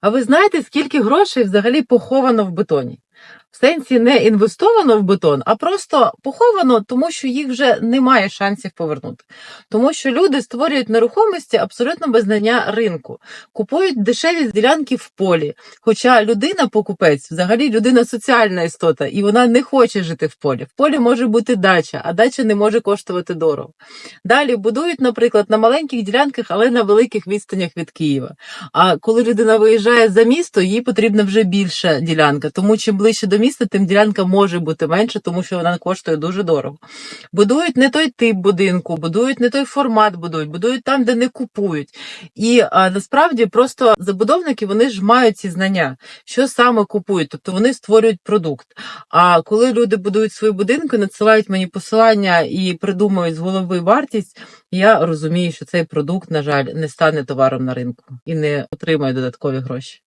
А ви знаєте, скільки грошей взагалі поховано в бетоні? Сенсі не інвестовано в бетон, а просто поховано, тому що їх вже немає шансів повернути. Тому що люди створюють нерухомості абсолютно без знання ринку, купують дешеві ділянки в полі. Хоча людина, покупець, взагалі людина соціальна істота, і вона не хоче жити в полі. В полі може бути дача, а дача не може коштувати дорого. Далі будують, наприклад, на маленьких ділянках, але на великих відстанях від Києва. А коли людина виїжджає за місто, їй потрібна вже більша ділянка. Тому чим ближче до міста, тим ділянка може бути менше, тому що вона коштує дуже дорого. Будують не той тип будинку, будують не той формат, будують, будують там, де не купують. І а, насправді просто забудовники вони ж мають ці знання, що саме купують, тобто вони створюють продукт. А коли люди будують свої будинки, надсилають мені посилання і придумують з голови вартість, я розумію, що цей продукт, на жаль, не стане товаром на ринку і не отримає додаткові гроші.